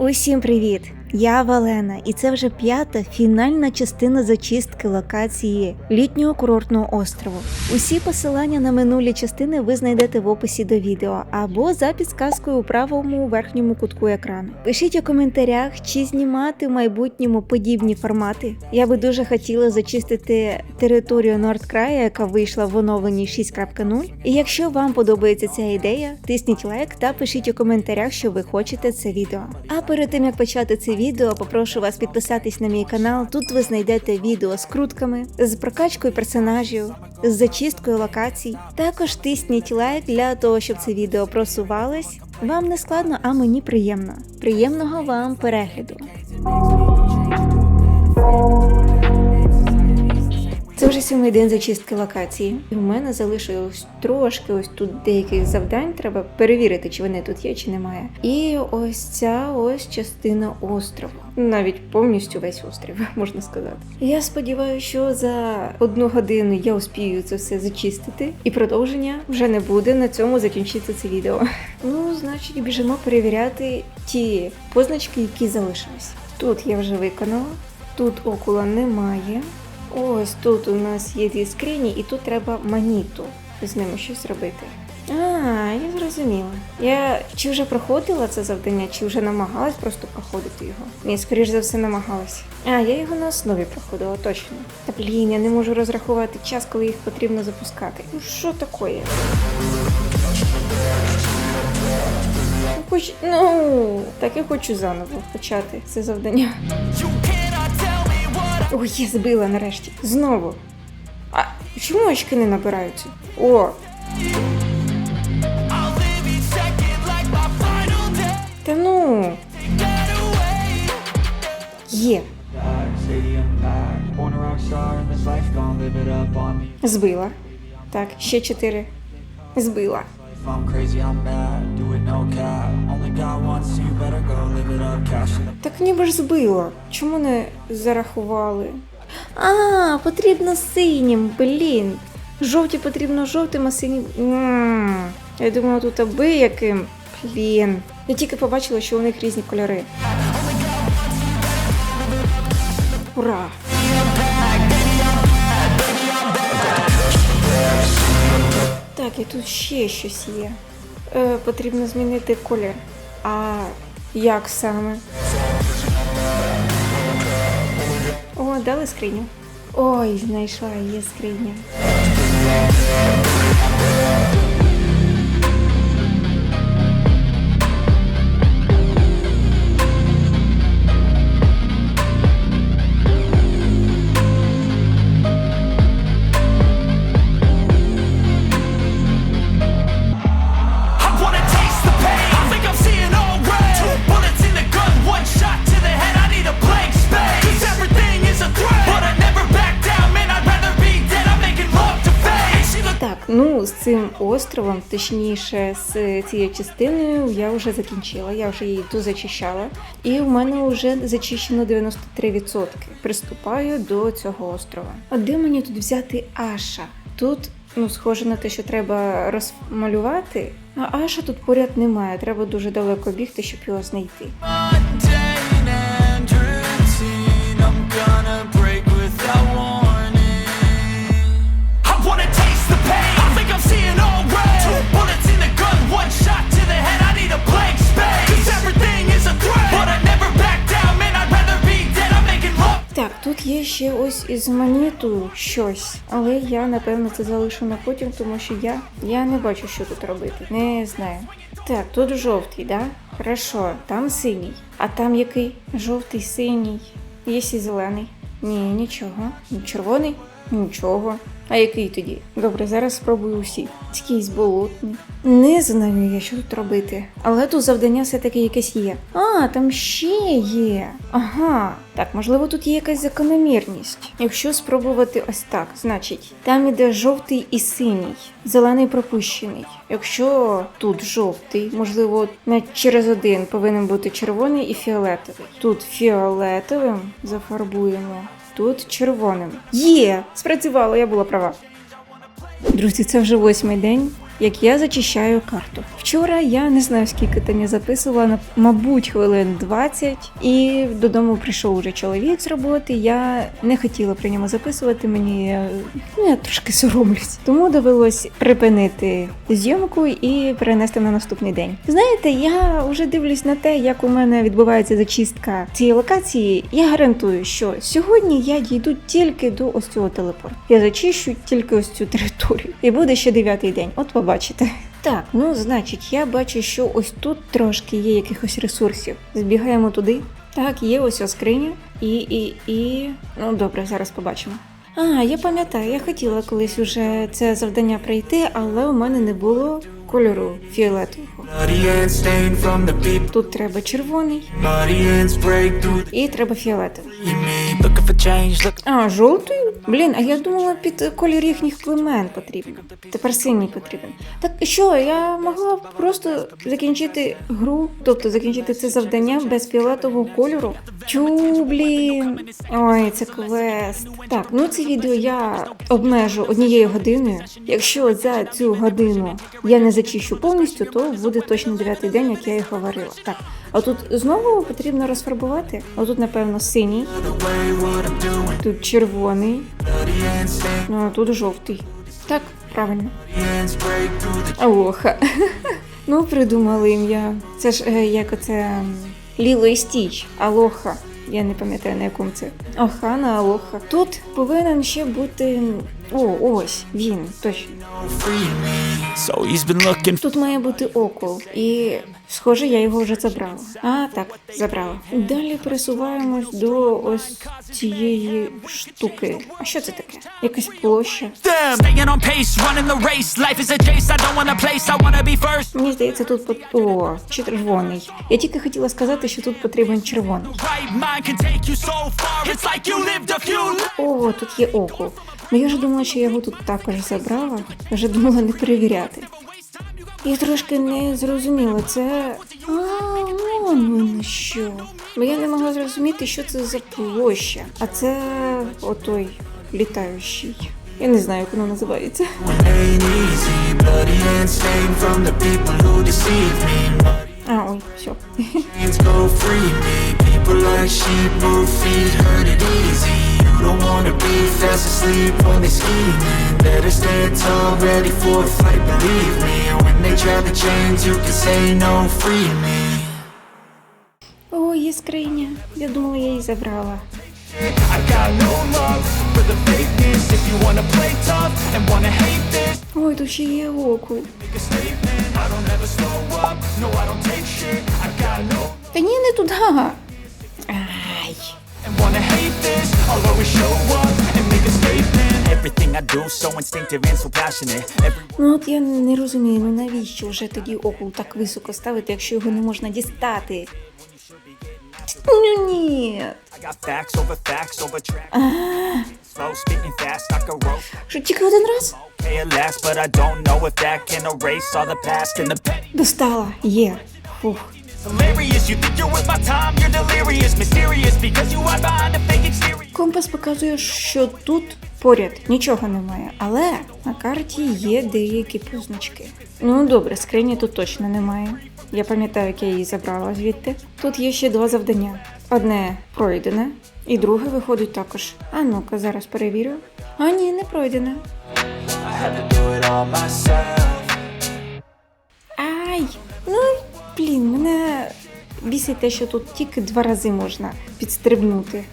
Усім привіт! Я Валена, і це вже п'ята фінальна частина зачистки локації літнього курортного острову. Усі посилання на минулі частини ви знайдете в описі до відео або за підсказкою у правому верхньому кутку екрану. Пишіть у коментарях, чи знімати в майбутньому подібні формати. Я би дуже хотіла зачистити територію Нордкрая, яка вийшла в оновленні 6.0. І якщо вам подобається ця ідея, тисніть лайк та пишіть у коментарях, що ви хочете це відео. А перед тим як почати це відео, попрошу вас підписатись на мій канал. Тут ви знайдете відео з крутками, з прокачкою персонажів, з зачисткою локацій. Також тисніть лайк для того, щоб це відео просувалось. Вам не складно, а мені приємно. Приємного вам перегляду. Це вже сьомий день зачистки локації. І в мене залишилось трошки ось тут деяких завдань. Треба перевірити, чи вони тут є, чи немає. І ось ця ось частина острову. Навіть повністю весь острів, можна сказати. Я сподіваюся, що за одну годину я успію це все зачистити, і продовження вже не буде. На цьому закінчиться це відео. Ну, значить, біжимо перевіряти ті позначки, які залишились. Тут я вже виконала, тут окула немає. Ось тут у нас є дві скрині, і тут треба маніту з ними щось робити. А, я зрозуміла. Я чи вже проходила це завдання, чи вже намагалась просто проходити його? Ні, скоріш за все, намагалась. А, я його на основі проходила, точно. Та блін, я не можу розрахувати час, коли їх потрібно запускати. Ну що таке? Ну, Хоч, ну, так я хочу заново почати це завдання. Ой, я збила нарешті. Знову. А чому очки не набираються? О! Та ну. Є. Збила. Так, ще чотири. Збила. Так ніби ж збила. Чому не зарахували? А, потрібно синім, блін. Жовті потрібно жовтим, а синім. Я думала, тут аби яким. Блін. Я тільки побачила, що у них різні кольори. Ура! Так, і тут ще щось є. Е, потрібно змінити колір. А як саме? О, дали скриню. Ой, знайшла, є скриня. Цим островом, точніше, з цією частиною, я вже закінчила, я вже її дозачищала. І в мене вже зачищено 93%. Приступаю до цього острова. А де мені тут взяти Аша? Тут, ну, схоже на те, що треба розмалювати. А Аша тут поряд немає. Треба дуже далеко бігти, щоб його знайти. Є із монету щось, але я напевно це залишу на потім, тому що я, я не бачу, що тут робити. Не знаю. Так, тут жовтий, да? Хорошо, там синій. А там який? Жовтий, синій. Є і зелений. Ні, нічого. Червоний? Нічого. А який тоді? Добре, зараз спробую усі. Якийсь болотний. Не знаю я, що тут робити. Але тут завдання все-таки якесь є. А, там ще є. Ага. Так, можливо, тут є якась закономірність. Якщо спробувати ось так, значить, там іде жовтий і синій, зелений пропущений. Якщо тут жовтий, можливо, на через один повинен бути червоний і фіолетовий. Тут фіолетовим зафарбуємо. Тут червоним. Є! Спрацювало, я була права. Друзі, це вже восьмий день. Як я зачищаю карту. Вчора я не знаю скільки там я записувала, мабуть, хвилин 20, і додому прийшов уже чоловік з роботи. Я не хотіла при ньому записувати. Мені е, ну, я трошки соромлюсь. Тому довелось припинити зйомку і перенести на наступний день. Знаєте, я вже дивлюсь на те, як у мене відбувається зачистка цієї локації. Я гарантую, що сьогодні я дійду тільки до ось цього телепорту. Я зачищу тільки ось цю територію. І буде ще дев'ятий день. От побачите. Так, ну значить, я бачу, що ось тут трошки є якихось ресурсів. Збігаємо туди. Так, є ось ось скриня. І, і, і. Ну добре, зараз побачимо. А, я пам'ятаю, я хотіла колись уже це завдання пройти, але у мене не було кольору фіолетового. Тут треба червоний і треба фіолетовий. А, жовтий? Блін, а я думала під колір їхніх племен потрібно. Тепер синій потрібен. Так що, я могла просто закінчити гру, тобто закінчити це завдання без фіолетового кольору? Чу, блін. Ой, це квест. Так, ну це відео я обмежу однією годиною. Якщо за цю годину я не зачищу повністю, то буде точно дев'ятий день, як я і говорила. Так, а тут знову потрібно розфарбувати. А тут, напевно, синій. Тут червоний. Ну а тут жовтий. Так, правильно. Алоха. ну, придумали ім'я. Це ж е, як оце Ліло і Стіч. Алоха. Я не пам'ятаю на якому це. Охана, Алоха. Тут повинен ще бути. О, ось він, точно. So he's been looking Тут має бути окол, і схоже, я його вже забрала. А, так, забрала. Далі пересуваємось до ось цієї штуки. А що це таке? Якась площа. Мені здається, тут пот... О, червоний. Я тільки хотіла сказати, що тут потрібен червоний. О, тут є окул. Ну я ж думала, що я його тут також забрала. Вже думала не перевіряти. Я трошки не зрозуміла, це. А, вон воно що. Бо я не могла зрозуміти, що це за площа. А це отой літаючий. Я не знаю, як воно називається. А, ой, все. Don't wanna be fast asleep when they scheming. Better stand tall, ready for a fight. Believe me. When they try the chains, you can say no. Free me. О, є скриня. Я думала, я її забрала. No Ой, тут ще є. No, no Та ні, не туди. Ай. Ну от я не розумію, ну навіщо вже тоді окул так високо ставити, якщо його не можна дістати? Ну ні. Що тільки один раз? Достала. Є. Фух. Компас показує, що тут поряд нічого немає, але на карті є деякі позначки. Ну добре, скрині тут точно немає. Я пам'ятаю, як я її забрала звідти. Тут є ще два завдання: одне пройдене, і друге виходить також. А ну-ка, зараз перевірю. А ні, не пройдене. Ай! Ну, блін, мене бісить те, що тут тільки два рази можна підстрибнути.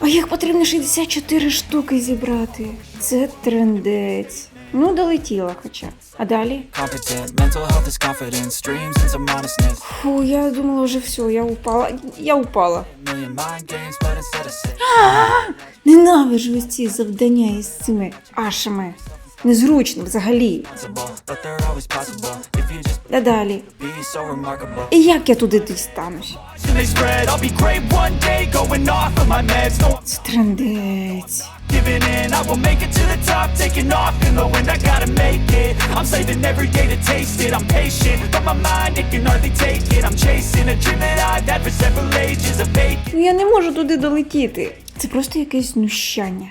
А їх потрібно 64 штуки зібрати. Це трендець. Ну, долетіла хоча. А далі? Фу, я думала вже все, я упала. Я упала. Ненавижу ось ці завдання із цими ашами. Незручно взагалі. Та далі. І як я туди дістанусь? Це трендець. Taking off in the wind, I gotta make it I'm saving every day to taste it I'm patient, but my mind, it can hardly take it I'm chasing a dream that I've had for several ages fake Ну, Я не можу туди долетіти. Це просто якесь знущання.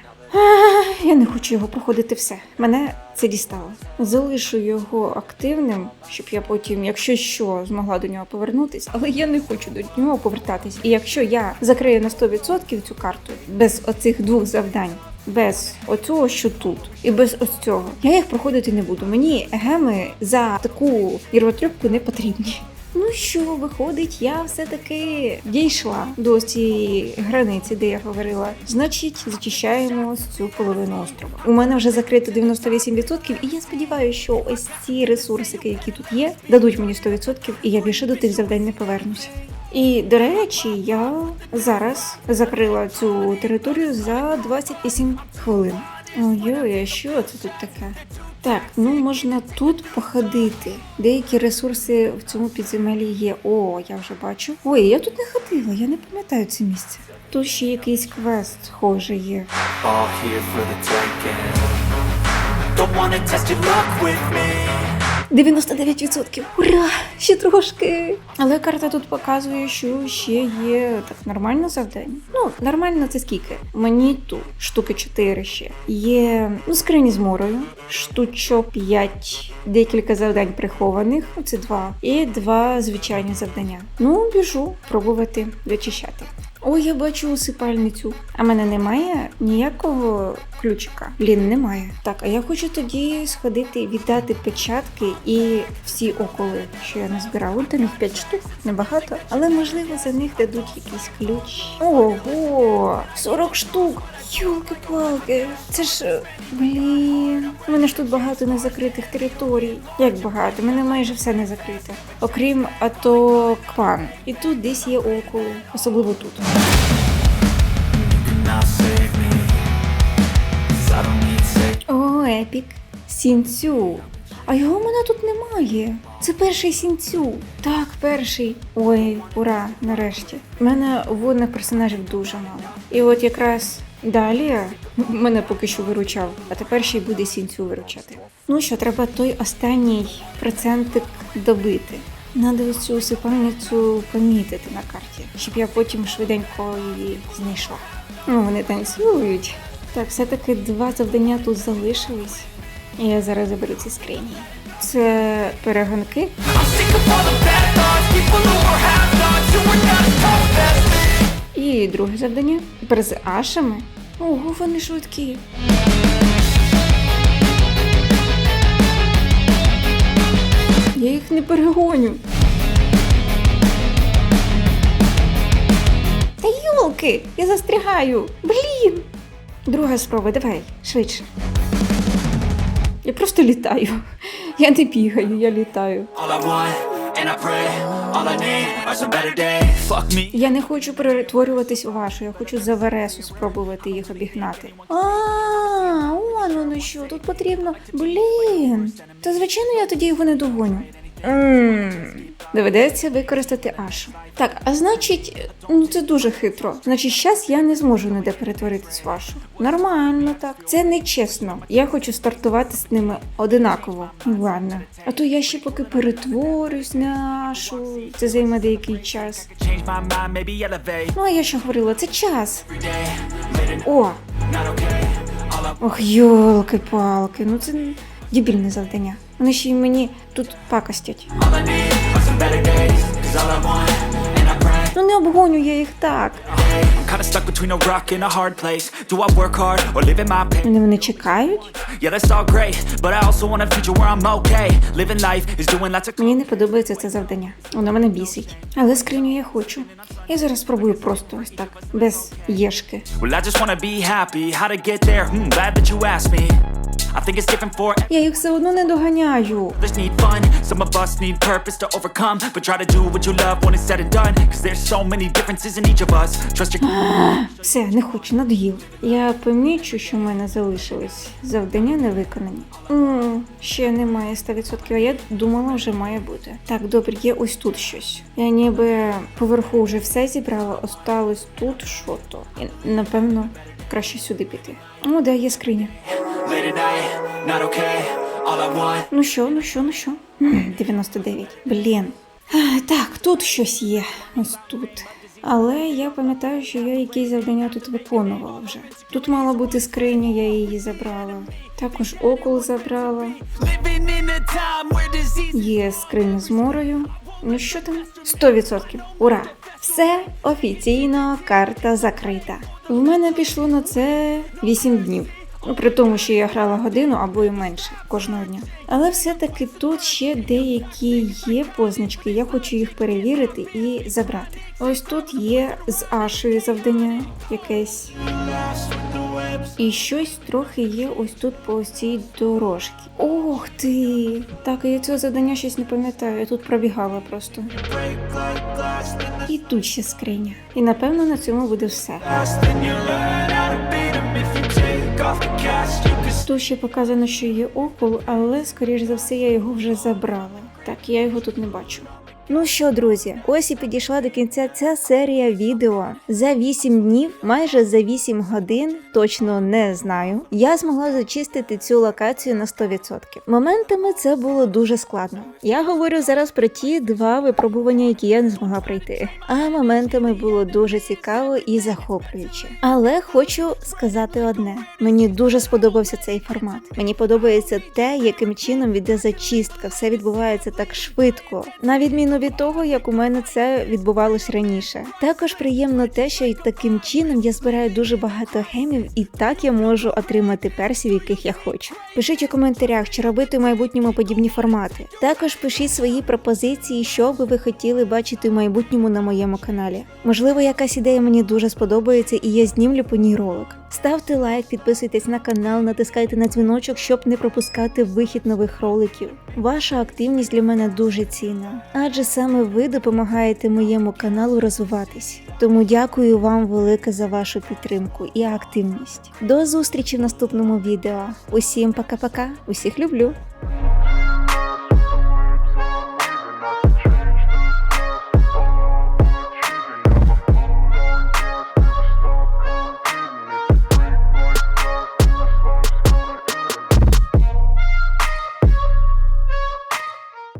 Я не хочу його проходити все. Мене це дістало. Залишу його активним, щоб я потім, якщо що, змогла до нього повернутись, але я не хочу до нього повертатись. І якщо я закрию на 100% цю карту без оцих двох завдань. Без оцього, що тут, і без ось цього. Я їх проходити не буду. Мені геми за таку нервотрепку не потрібні. Ну що, виходить, я все-таки дійшла до цієї границі, де я говорила. Значить, зачищаємо цю половину острова. У мене вже закрито 98%, і я сподіваюся, що ось ці ресурсики, які тут є, дадуть мені 100%, і я більше до тих завдань не повернуся. І до речі, я зараз закрила цю територію за 28 хвилин. Ой-ой, а що це тут таке? Так, ну можна тут походити. Деякі ресурси в цьому підземелі є. О, я вже бачу. Ой, я тут не ходила, я не пам'ятаю це місце. Тут ще якийсь квест, схоже, є. All here for the Don't wanna test your luck with me 99%! Ура! Ще трошки. Але карта тут показує, що ще є так нормально завдання. Ну, нормально це скільки? Мені тут штуки 4 ще. Є ну, скрині з морою, штучок 5, декілька завдань прихованих, оце два, і два звичайні завдання. Ну, біжу пробувати вичищати. Ой, я бачу усипальницю. А мене немає ніякого ключика. Блін, немає. Так, а я хочу тоді сходити, віддати печатки і всі околи, що я назбирала. Там їх 5 штук, небагато, але можливо за них дадуть якийсь ключ. Ого! 40 штук! Йолки-палки! Це ж. е, Блін. У мене ж тут багато незакритих територій. Як багато? У мене майже все не закрите. Окрім ато кван. І тут десь є околи, особливо тут. Епік. Сінцю. А його мене тут немає. Це перший сінцю. Так, перший. Ой, ура, нарешті. У мене водних персонажів дуже мало. І от якраз далі мене поки що виручав, а тепер ще й буде сінцю виручати. Ну що, треба той останній процентик добити. Надо ось цю усипальницю помітити на карті, щоб я потім швиденько її знайшла. Ну, вони танцюють. Так, все-таки два завдання тут залишились. І я зараз заберу ці скрині. Це перегонки. І друге завдання. Тепер з ашами. Ого, вони швидкі. Я їх не перегоню. Та йолки, я застрягаю. Блін. Друга спроба, давай, швидше. Я просто літаю. Я не бігаю, я літаю. Я не хочу перетворюватись у вашу, я хочу за Вересу спробувати їх обігнати. А, он воно що, тут потрібно. Блін. Та звичайно я тоді його не догоню. Ммм. Доведеться використати Ашу. Так, а значить, ну це дуже хитро. Значить, зараз я не зможу ніде перетворитись в Ашу. Нормально так. Це не чесно. Я хочу стартувати з ними одинаково. Ну, Ладно. А то я ще поки перетворюсь на Ашу. Це займе деякий час. Ну, а я що говорила, це час. О, ох, йолки-палки, ну це дебільне завдання. Вони ще й мені тут пакостять. Ну не обгоню я їх так. Вони вони чекають. Мені не подобається це завдання. Воно мене бісить. Але скриню я хочу. Я зараз спробую просто ось так, без єшки. Well, I just wanna be happy How to get there? Hmm, glad that you asked me I think it's different for Я їх все одно не доганяю. Others need fun, some of us need purpose to overcome. But try to do what you love when it's said and done. Cause there's so many differences in each of us. Trust your Все, не хочу, надоїв. Я помічу, що в мене залишились завдання не виконані. м ще немає 100%, а я думала, вже має бути. Так, добре, є ось тут щось. Я ніби поверху вже все зібрала, осталось тут що то. І, напевно, краще сюди піти. О, да, є скриня. Ну що, ну що, ну що? М, 99. Блін. Так, тут щось є. Ось тут. Але я пам'ятаю, що я якісь завдання тут виконувала вже. Тут мала бути скриня, я її забрала. Також окул забрала. Є скриня з морою. Ну що там? 100%. Ура! Все офіційно, карта закрита. В мене пішло на це 8 днів. Ну, при тому, що я грала годину або й менше кожного дня. Але все-таки тут ще деякі є позначки, я хочу їх перевірити і забрати. Ось тут є з Ашою завдання якесь. І щось трохи є ось тут по ось цій дорожці. Ох ти! Так, я цього завдання щось не пам'ятаю, я тут пробігала просто. І тут ще скриня. І напевно на цьому буде все. Ще показано, що є окул, але скоріш за все я його вже забрала. Так, я його тут не бачу. Ну що, друзі, ось і підійшла до кінця ця серія відео. За 8 днів, майже за 8 годин, точно не знаю, я змогла зачистити цю локацію на 100%. Моментами це було дуже складно. Я говорю зараз про ті два випробування, які я не змогла пройти. А моментами було дуже цікаво і захоплююче. Але хочу сказати одне: мені дуже сподобався цей формат. Мені подобається те, яким чином іде зачистка, все відбувається так швидко, на відміну від того, як у мене це відбувалось раніше. Також приємно те, що і таким чином я збираю дуже багато гемів, і так я можу отримати персів, яких я хочу. Пишіть у коментарях, чи робити в майбутньому подібні формати. Також пишіть свої пропозиції, що би ви хотіли бачити в майбутньому на моєму каналі. Можливо, якась ідея мені дуже сподобається, і я знімлю по ній ролик. Ставте лайк, підписуйтесь на канал, натискайте на дзвіночок, щоб не пропускати вихід нових роликів. Ваша активність для мене дуже цінна, адже саме ви допомагаєте моєму каналу розвиватись. Тому дякую вам велике за вашу підтримку і активність. До зустрічі в наступному відео. Усім пока-пока, усіх люблю!